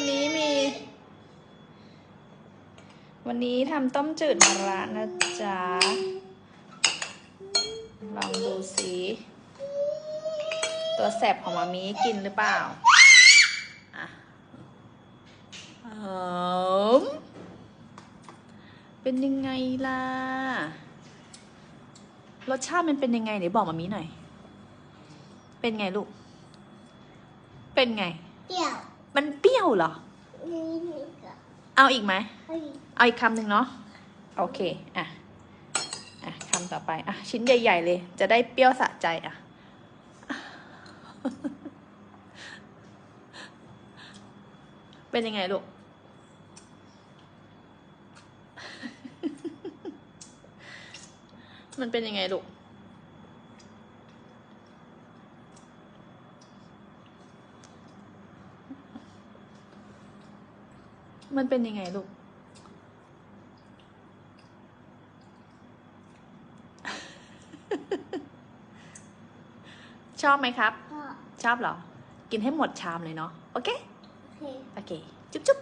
วันนี้มี วันนี้ทำต้มจืดมะระนะจ๊ะ ลองดูสิตัวแสบของมามีกินหรือเปล่าอะเป็นยังไงล่ะ รสชาติมันเป็นยังไงไหนบอกมามีหน่อย เป็นไงลูก เป็นไง เปรี้ยว มันเปรี้ยวเหรอนี่นี่ก็เอาอีกไหมเฮ้ยเอาอีกคำหนึ่งเนาะ โอเค อะ อะคำต่อไป อะ ชิ้นใหญ่ ๆ เลย จะได้เปรี้ยวสะใจอะ เป็นยังไงลูก มันเป็นยังไงลูก มันเป็นยังไงลูก ชอบไหมครับพ่อชอบเหรอ กินให้หมดชามเลยเนาะ โอเค โอเคโอเคจุ๊บจุ๊บ